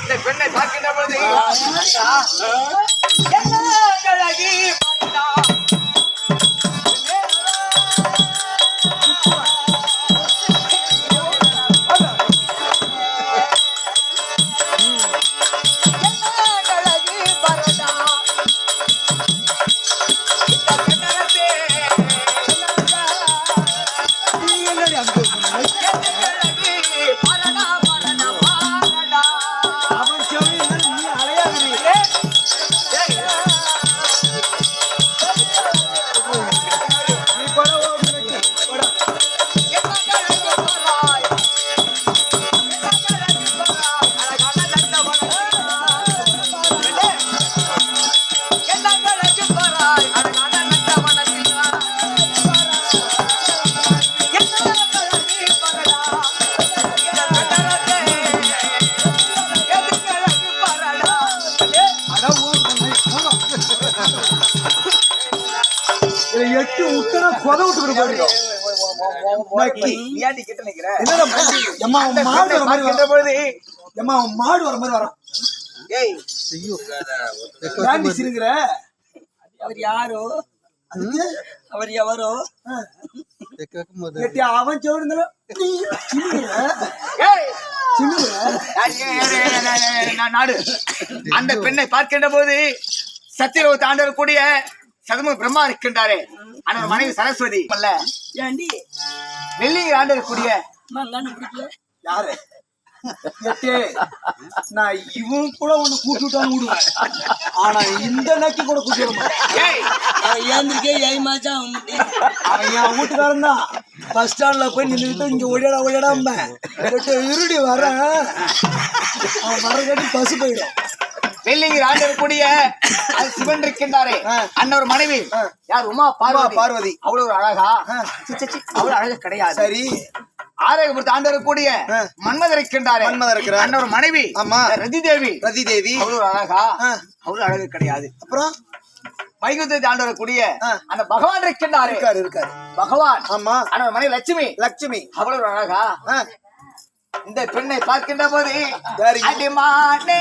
இந்த பெண்ணை பார்க்கின்ற பொழுது என்ன அழகி மாடு வர மாதிரி வரான். அவர் யாரோ? அவர் எவரோ? அவன் நான் நாடு. அந்த பெண்ணை பார்க்கின்ற போது சத்திரவு தாண்டக்கூடிய சதம பிரம்மா இருக்கின்றாரே. அந்த மனைவி சரஸ்வதி அல்ல. ஏண்டி? வெள்ளி மங்கான்னு பிடிக்கல யாரு? நான் இவன் கூட உன்னை கூட்டி விட்டாலும் விடுவேன். ஆனா இந்த நக்கி கூட கூட்டி விட மாட்டேன் ஏந்திருக்கே ஏய் மாச்சா அவன் அவன் என் வீட்டுக்காரன் தான். பஸ் ஸ்டாண்ட்ல போய் நின்றுட்டு இங்க ஒடியாடா ஒடியாடாம இருடி வரேன். அவன் வர கட்டி பஸ் போயிடும். வெள்ளி ஆண்டக்கூடிய அது சிவன் இருக்கின்றாரே. அன்னொரு மனைவி. யார்? உமா பார்வதி. பார்வதி. அவ்வளவு ஒரு அழகா. அவ்வளவு அழகு கிடையாது. சரி. ஆரோக்கியபுரத்து ஆண்டவரக்கூடிய ஆ. மன்மதர் இருக்கின்றாரே. மன்மதர் இருக்கிறார். அன்னொரு மனைவி. ஆமா. ரதி தேவி ரதி தேவி அவ்வளவு அழகா. அவ்வளவு அழகு கிடையாது. அப்புறம்? வைகுந்தத்தை ஆண்டவரக்கூடிய ஆ. அந்த பகவான் இருக்கின்றாரே. இருக்காரு இருக்காரு. பகவான். ஆமா. அன்னொரு மனைவி லட்சுமி. லட்சுமி. அவ்வளவு அழகா. இந்த பெண்ணை பார்க்கின்ற போது? அடிமானே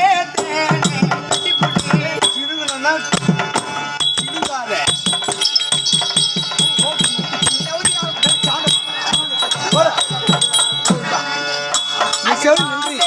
நின்றி.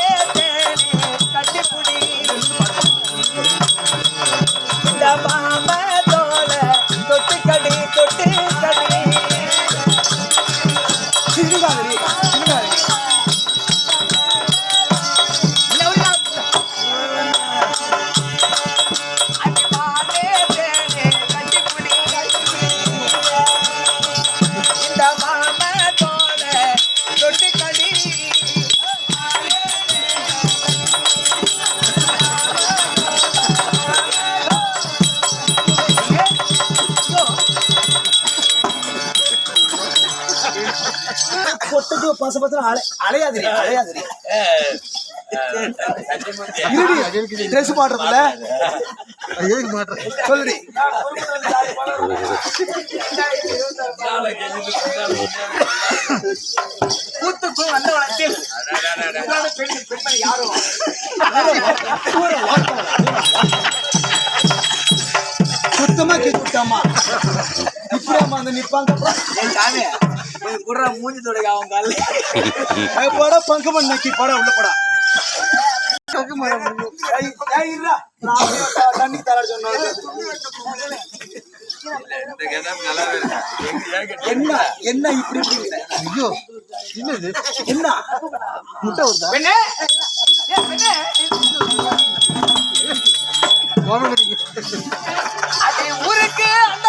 அலையாதிரி அலையாதிரி. ட்ரெஸ் மாட்டுறதுல சொல்லுடி. வந்த பெண் பெண்மணி யாரும் சுத்தமா கேட்டுட்டாமா இப்படியே வந்து நிப்பாங்க? சாமி குடுற மூஞ்சி தொடைக்க அவன் கால போடா பங்கு பண்ண நக்கி போடா உள்ள போடா. தண்ணி தர என்ன என்ன இப்படி ஐயோ என்ன? முட்டை வருதா? ஊருக்கு அந்த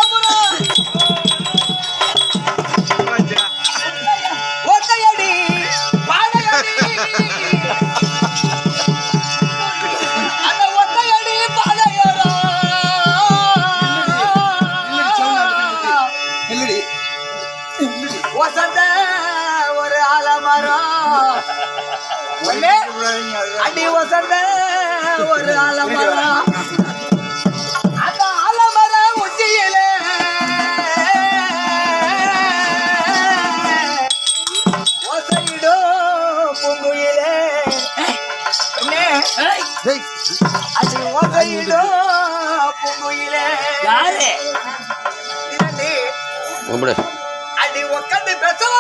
கும்பிடு. அடி உட்காந்து பேசவா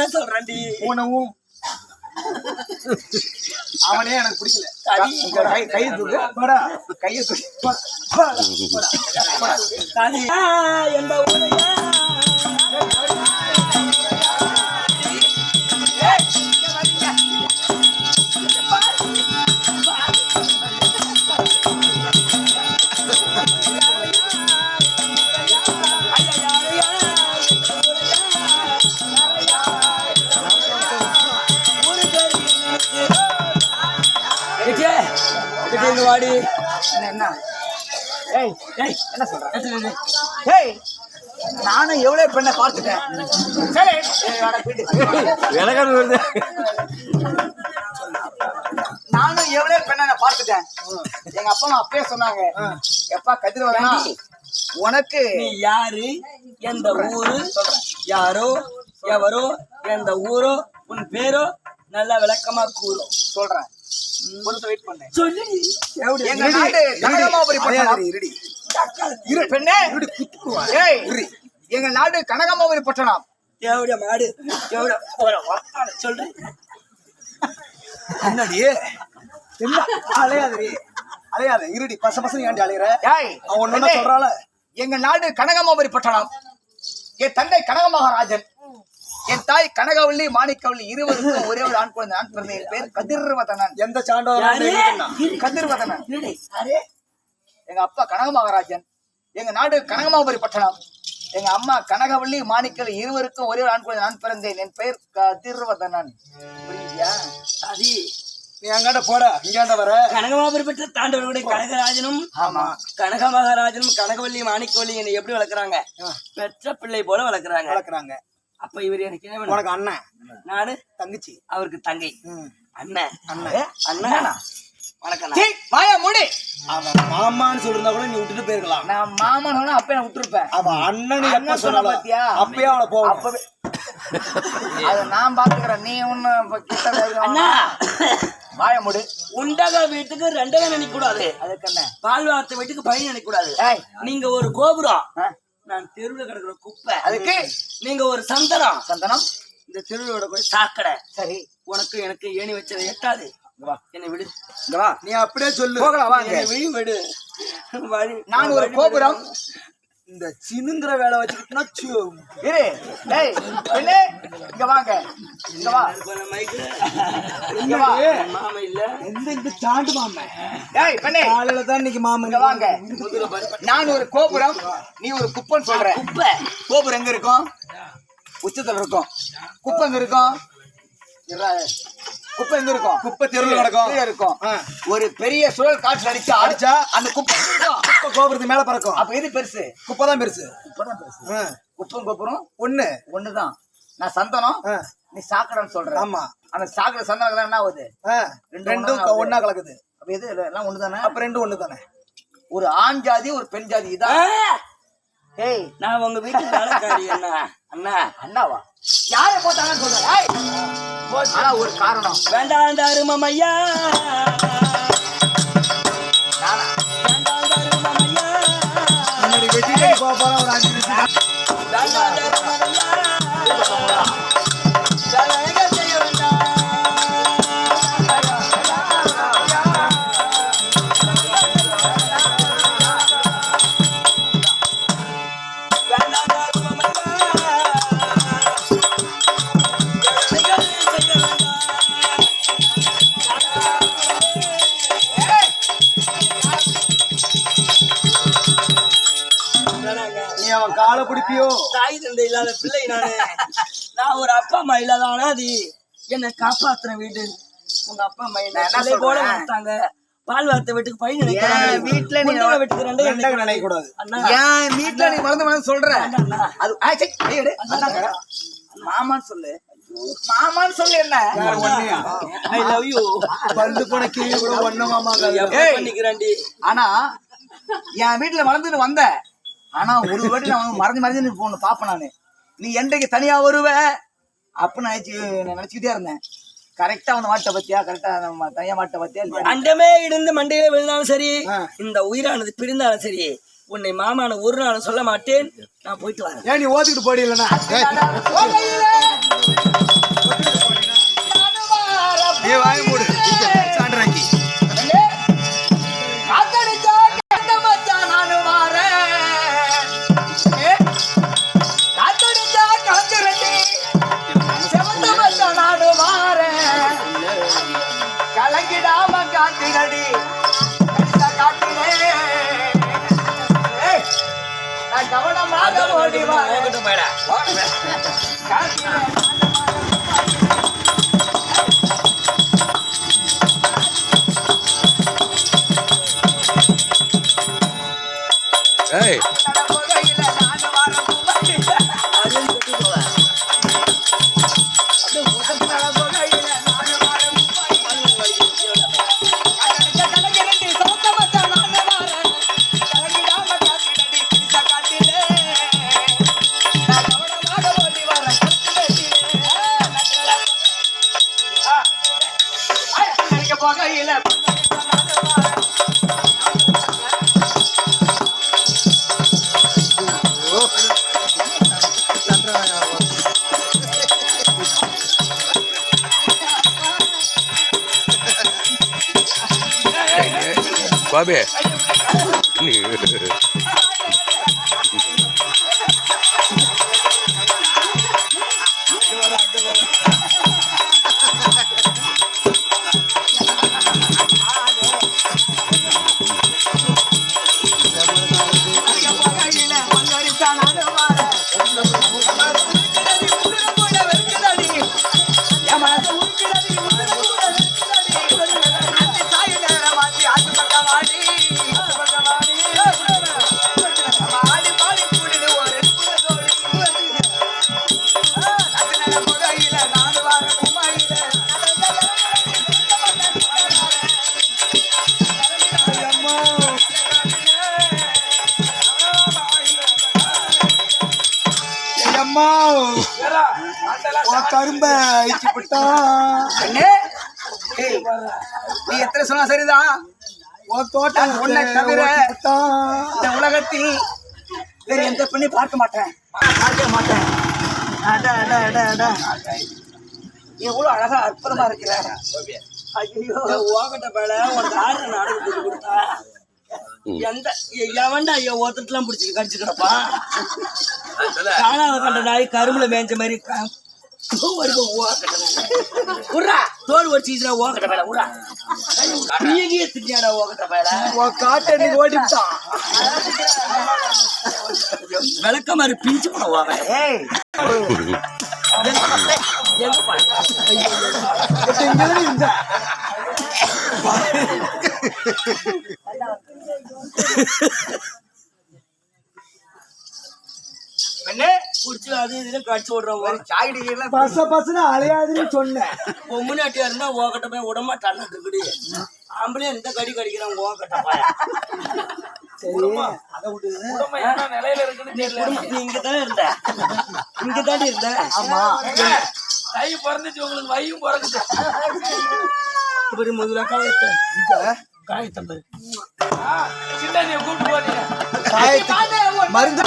என்ன சொல்றேன்டி? உனவும் அவனே எனக்கு பிடிக்கல. கை தூக்கு. போடா. கையை தூக்கு. இங்க வாடி. என்ன? ஏய், ஏய், என்ன நில்லு. ஏய், நானும் எவ்வளவு பெண்ணை பார்த்துட்டேன். சரி. விலகல் வருது. நானும் எவ்வளவு பெண்ணை நான் பார்த்துட்டேன். எங்க அப்பா அம்மா அப்பயே சொன்னாங்க. எப்பா கதிரவனா உனக்கு நீ யாரு? எந்த ஊரு? யாரோ? எவரோ? எந்த ஊரோ? உன் பேரோ? நல்லா விளக்கமா கூறு. சொல்றேன். கொஞ்சம் வெயிட் பண்ணு. சொல்லி. எங்க நாடு கனகமாபுரி பட்டணம் இருடி. இரு பெண்ணே. ஏய் எங்க நாடு கனகமாபுரி பட்டணம் எவ்வளோ மாடு? எவ்வளோ சொல்றேன் என்னடி என்ன அலையாதடி. அலையாத இருடி. பச பசங்க ஏன்டி அலையற? ஏய் அவன் பெண்ணே, சொல்றாள? எங்க நாடு கனகமாபுரி பட்டணம் என் தந்தை கனக மகாராஜன் என் தாய் கனகவள்ளி மாணிக்கவள்ளி இருவருக்கும் ஒரே ஒரு ஆண் குழந்தை. ஆண் குழந்தை என் பேர் கதிர்வதனன். எந்த யாரு? கதிர்வதனன்? எங்க அப்பா கனக மகாராஜன். எங்க நாடு கனகமாபுரி பட்டணம். எங்க அம்மா கனகவள்ளி மாணிக்கவள்ளி இருவருக்கும் ஒரே ஒரு ஆண் குழந்தை. நான் பிறந்தேன். என் பெயர் கதிர்வதனன். புரியுதா? சரி. நீ அங்காண்ட போடா. இங்காண்ட வர. கனகமாபுரி பெற்ற தாண்டவர்களுடைய கனகராஜனும் ஆமா. கனக மகாராஜனும் கனகவல்லி மாணிக்கவல்லி என்னை எப்படி வளர்க்குறாங்க? பெற்ற பிள்ளை போல வளர்க்குறாங்க. வளர்க்குறாங்க. அப்ப இவர் எனக்கு என்ன வேணும்? உனக்கு அண்ணன். நானு தங்கச்சி. அவருக்கு தங்கை. அண்ணன். அண்ணன். அண்ணா வணக்கம். சீ, வாயா மூடி. அவன் மாமான்னு சொல்லிருந்தா கூட நீ விட்டுட்டு போயிருக்கலாம். நான் மாமன் சொன்னா அப்ப நான் விட்டுருப்பேன். அவன் அண்ணன் சொன்ன பாத்தியா? அப்பயே அவளை அப்பவே. அது நான் பாத்துக்கிறேன். நீ ஒண்ணு கிட்ட அண்ணா. வேணாம். வாய மூடு. உண்டக வீட்டுக்கு ரெண்டக நினைக்க கூடாது அதுக்கு என்ன? பால் வார்த்த வீட்டுக்கு பையன் நினைக்க கூடாது நீங்க ஒரு கோபுரம். நான் தெருவுல கிடக்குற குப்பை. அதுக்கு நீங்க ஒரு சந்தனம். சந்தனம். இந்த தெருவோட போய் சாக்கடை. சரி. உனக்கு எனக்கு ஏணி வச்சதை எட்டாது. வா. என்னை விடு. வா. நீ அப்படியே சொல்லு. போகலாம் விழி விடு நான் ஒரு கோபுரம். இந்த சினுங்கிற வேலை வச்சுக்கிட்டுனா சு- இரு. டேய் பெண்ணே இங்க வாங்க. இங்க வா. வா. மாமா இல்ல. எந்த இந்த சாண்டு மாமன் டேய் பெண்ணே. காலையில தான் இன்னைக்கு இங்க வாங்க. நான் ஒரு கோபுரம் நீ ஒரு குப்பன் சொல்ற. குப்பை. கோபுரம் எங்க இருக்கும்? உச்சத்துல இருக்கும். குப்பை எங்க இருக்கும். குப்பை எங்க இருக்கும்? குப்பை தெருவுல கிடக்கும். இருக்கும். ஒரு பெரிய சுழல் காற்றுல அடிச்சா அடிச்சா? அந்த குப்பை? குப்பை கோபுரத்து மேல பறக்கும். அப்ப எது பெருசு? குப்பை தான் பெருசு. குப்பைதான் பெருசு. ஆ. குப்பம் கோபுரம் ஒண்ணு. ஒண்ணுதான். நான் சந்தனம். நீ சாக்கடைன்னு சொல்ற. ஆமா. அந்த சாக்கடை சந்தனம் என்ன ஆகுது? ரெண்டும் ஒண்ணா கலக்குது. அப்ப எது? எல்லாம் ஒண்ணுதானே? அப்ப ரெண்டும் ஒண்ணு தானே ஒரு ஆண் ஜாதி ஒரு பெண் ஜாதி இதான். ஏய். நான் உங்க வீட்டு வேலைக்காரி அண்ணா. அண்ணா. அண்ணாவா? யாரை போட்டாங்கன்னு சொல்ற ஏய் ஆனா ஒரு காரணம். வேண்டாம் தருமமையா நானா? வேண்டாம் முன்னாடி வெட்டி கட்டி போக போறோம் ஒரு அஞ்சு நிமிஷம். வேண்டாம் தருமமையா ஜனங்க இல்லாத அனாதி என்னை காப்பாத்துற வீடு. உங்க அப்பா அம்மா என்ன போல? வளர்த்தாங்க. பால் வார்த்தை வீட்டுக்கு பையன் ஏன் நினைக்கிறாங்க வீட்ல நீ வீட்டுக்கு ரெண்டு ரெண்டாக நினைக்க கூடாது. அண்ணா. என் வீட்டுல நீ வளர்ந்து வளர்ந்து சொல்ற. அது மாமான்னு சொல்லு. மாமான்னு சொல்லு என்ன? ஐ லவ் யூ பல்லு போன கீழே கூட ஒன்னமாமா ஏய். பண்ணிக்கிறாண்டி? ஆனா என் வீட்டுல வளர்ந்துட்டு வந்த. ஆனா ஒரு வாட்டி நான் மறைஞ்சு மறைஞ்சு போன பாப்பேன் நானு. நீ என்றைக்கு தனியா வருவ? அப்படின்னு நினைச்சு நான் நினைச்சுக்கிட்டே இருந்தேன். கரெக்டா வந்து மாட்ட பத்தியா? கரெக்டா நம்ம தனியா மாட்ட பத்தியா? அண்டமே இருந்து மண்டையில விழுந்தாலும் சரி. இந்த உயிரானது பிரிந்தாலும் சரி உன்னை மாமான ஒரு நாள் சொல்ல மாட்டேன். நான் போயிட்டு வரேன். ஏன் நீ ஓதிக்கிட்டு போடி இல்லைன்னா? நீ வாங்கி ஏய், நான் கவனமாக ஓடி வாரேன். காத்திரே. போகையில பாபே. நீ. நீ எத்தனை சொன்னா சரிதான் உன் தோட்டம் உன்னை தவிர இந்த உலகத்தில் வேற எந்த பெண்ணையும் பார்க்க மாட்டேன். பார்க்க மாட்டேன். அட அட அட அட. நீ எவ்வளவு அழகா அற்புதமா இருக்கிற. ஐயோ. ஓகட்ட பேல உனக்கு ஆறு நாடகத்துக்கு கொடுத்தா எந்த எவன்டா ஐயோ ஒருத்தட்டுலாம் பிடிச்சி கடிச்சு கிடப்பான்? காணாத கண்ட நாய் கரும்புல மேய்ஞ்ச மாதிரி க- வரைக்கும் ஓக்கட்ட நாய். உர்றா, தோல் வடிச்சுச்சுடா ஓக்கட்ட பேல உரா நீங்க திட்டியாடா ஓக்கட்ட பேல உன் காட்டை நீ ஓடி விட்டான் விளக்க மாதிரி பிஞ்சு போவாங்க ஏய் எங்க பாரு இங்க இருந்த புடிச்சு அது இதுன்னு கடிச்சு விடுறோம் ஒரு சாகிடி எல்லாம் பச பசன அலையாதுன்னு சொன்னேன். பொம்முனாட்டியா இருந்தா ஓக்கட்ட போய் விடமாட்டான்னு இருக்குது ஆம்பளே எந்த கடி கடிக்கிறான் ஓக்கட்ட பாய? இங்கதானே இருந்த? இங்கதானே இருந்த? ஆமா. தை பிறந்துச்சு உங்களுக்கு வையும் பிறக்குது. இப்படி முதல்ல காயத்தை. காயத்தை பாரு. சின்ன நீ கூப்பிட்டு போறீங்க மருந்து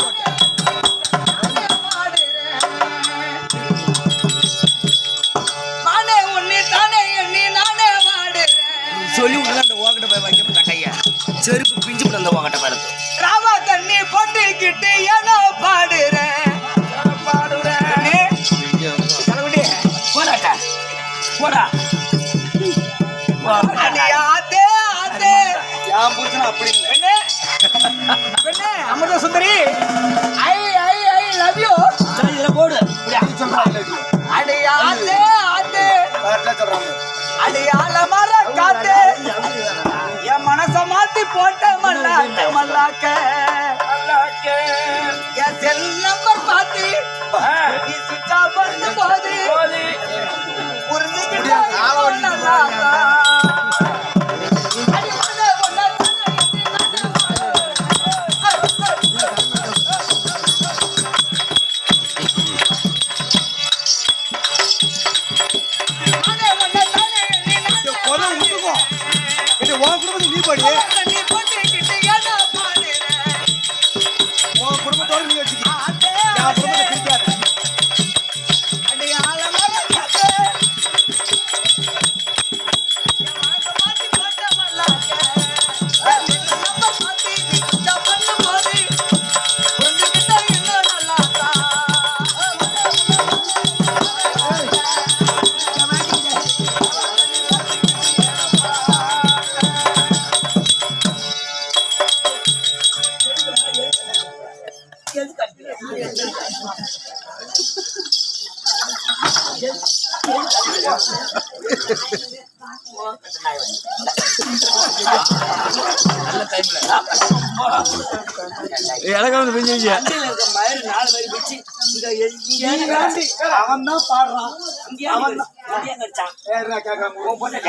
போட்டுக்கிட்டு ஏனோ பாடுறேன்? போடாட்டா போடா. ஆத்தே ஆத்தே. என் புருஷன் அப்படி இல்லை. பெண்ணே அமிர்த சுந்தரி. ஐ ஐ ஐ லவ் யூ இதுல போடு. இப்படியா அடி கரெக்டா சொல்றாங்க. அடி ஆலமர காத்தே. என் மனச மாத்தி போட்ட மல்லாக்க மல்லாக்க. என் செல் நம்பர் பாத்தி நீ ஆஃப் பண்ணும் போது. புரிஞ்சுக்கிட்டா இன்னும் படி கேட்காம உன் பொண்ணு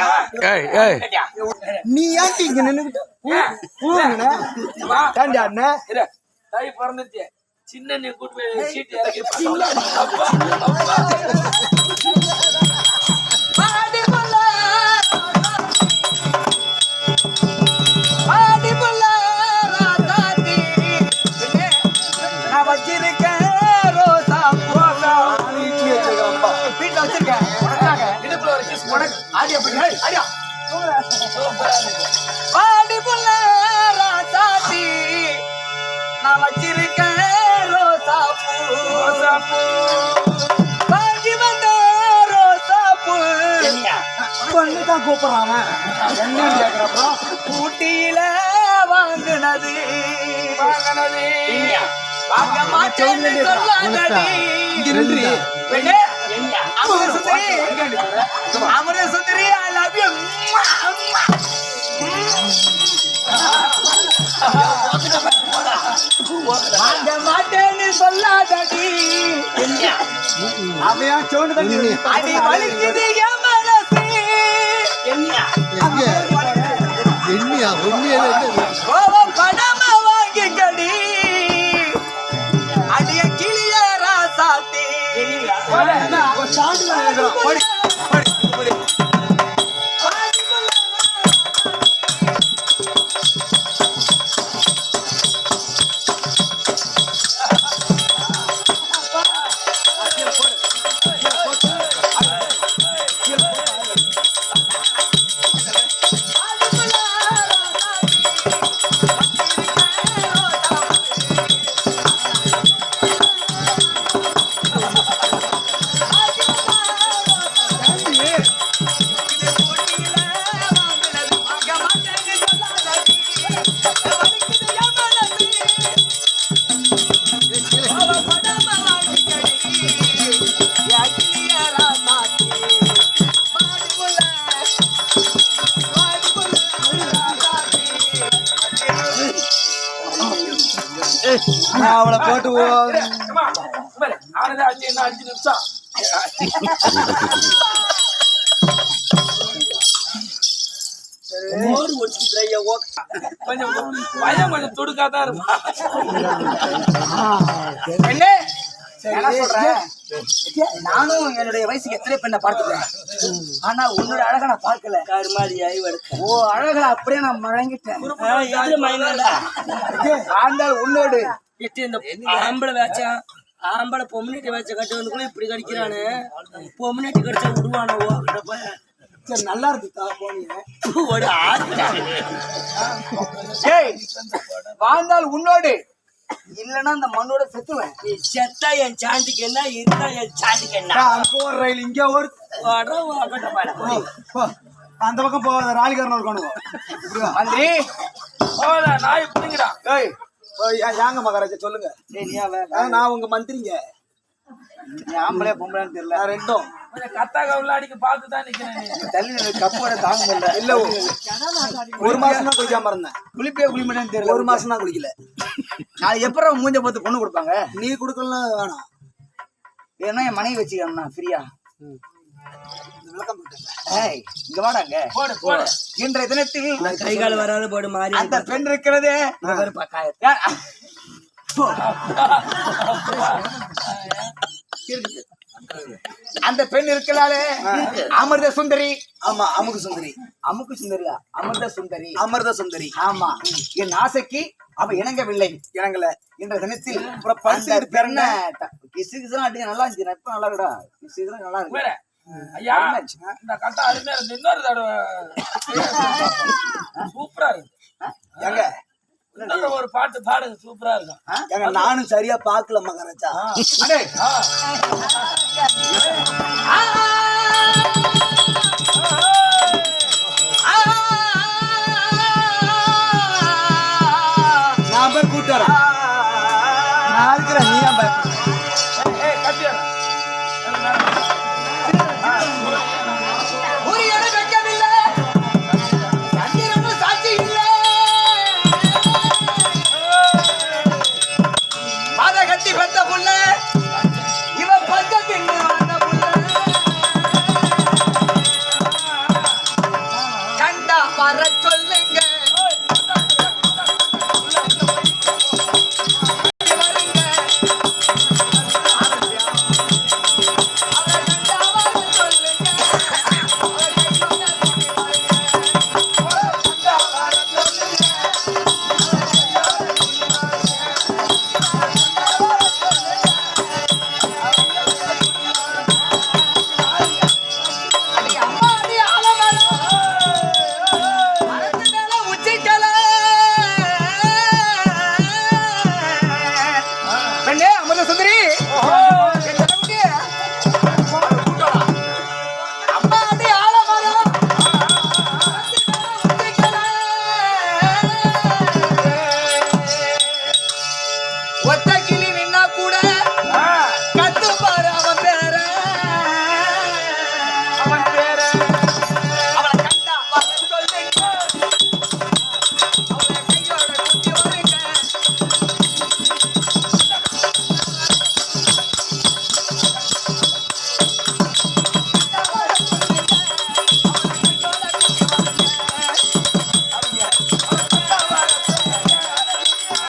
ஏய் ஏய் கேட்டியா? நீ ஏன்டி இங்க நின்னுகிட்டு அண்ணன் இரு, பிறந்துச்சு சின்ன நீ கூட்டு சீட்டு இறக்கி பாடி புள்ள நான் வச்சிருக்கேன் ரோசா ரோசா இட்லி தான் கூப்பிடுறான் என்னன்னு கேக்குறப்போ ஊட்டியில வாங்கினது. வாங்கினது? வாங்க மாட்டேன்னு சொல்லாதடி இங்க நின்று பெண்ணே, என்னையா? அமிர்த சுந்தரி. அமிர்த சுந்தரி ஐ லவ் யூ வாங்க மாட்டேன்னு சொல்லாதடி. என்னையா? அவன் சோண்டு அடி வலிக்குது என் என்னையா? எண்ணியா உண்மையில வாங்கிக்கடி கொஞ்சம் துடுக்காதான் இருப்பான் என்ன நானும் என்னுடைய வயசுக்கு எத்தனை பெண்ணை பார்த்துட்டேன்? ஆனா உன்னோட அழகை நான் பார்க்கல. கருமாதி ஆய் வடுக்க ஓ அழகை அப்படியே நான் மைனடா ஆண்டாள் உன்னோடு. எட்டு இந்த ஆம்பளை வேச்சான் ஆம்பளை பொம்மினேட்டி வேச்ச கட்டு வந்து கூட இப்படி கடிக்கிறானு. பொம்மினேட்டி கடிச்சா விடுவானோ ஓ சரி நல்லா இருக்குக்கா போனீங்க ஒரு வாழ்ந்தால் உன்னோடு. இல்லைன்னா அந்த மண்ணோட செத்துவேன் நீ செத்தா என் சாண்டிக்கு என்ன இருந்தா என் சாண்டிக்கு என்ன? அங்க ஒரு ரயில் இங்க ஒரு. அந்த பக்கம் போகாத ராலிகாரன் இப்படியா? மந்திரி போதா நாய் பிடிங்கடா. ஏய் யாங்க மகாராஜா சொல்லுங்க. நான் உங்க மந்திரிங்க. நீ ஆம்பளை பொம்பளைன்னு தெரியல ரெண்டும். கொஞ்சம் கத்தாக்க உள்ளாடிக்கு பார்த்து தான் நிக்கிறேன். நீ தள்ளி நின்னு கப்போட தாங்க முடியல. இல்ல ஒரு மாசம் தான் குளிக்காம இருந்தேன். குளிப்பே குளிமேன்னு தெரியல. ஒரு மாசம் தான் குளிக்கல. நான் எப்பறம் மூஞ்ச பார்த்து பொண்ணு கொடுப்பாங்க? நீ குடுக்கலாம் வேணாம். ஏன்னா என் மனைவி வச்சுக்கிறேன் ஃப்ரீயா இன்றைய தினத்தில் கை கால் வராத போடு மாறி அந்த பெண் இருக்கிறதே? அந்த பெண் இருக்கலாலே அமிர்த சுந்தரி. ஆமா அமுகு சுந்தரி. அமுக்கு சுந்தரியா? அமிர்த சுந்தரி. அமிர்த சுந்தரி. ஆமா. என் ஆசைக்கு அவ இணங்கவில்லை. இறங்கல என்ற தினத்தில் பரிசு பெண்ணை கிசு கிசுலாம் அடிக்க நல்லா இருந்துச்சு. இப்ப நல்லா இருக்கா கிசு கிசுலாம் நல்லா இருக்கு. வேற. ஐயா இந்த கட்டா அருமையா இருந்து இன்னொரு தடவை. சூப்பரா இருக்கு. எங்க ஒரு பாட்டு பாடுங்க சூப்பரா இருக்கும். எங்க நானும் சரியா பாக்கல மகாராஜா. அடே, ஆ. ஆ,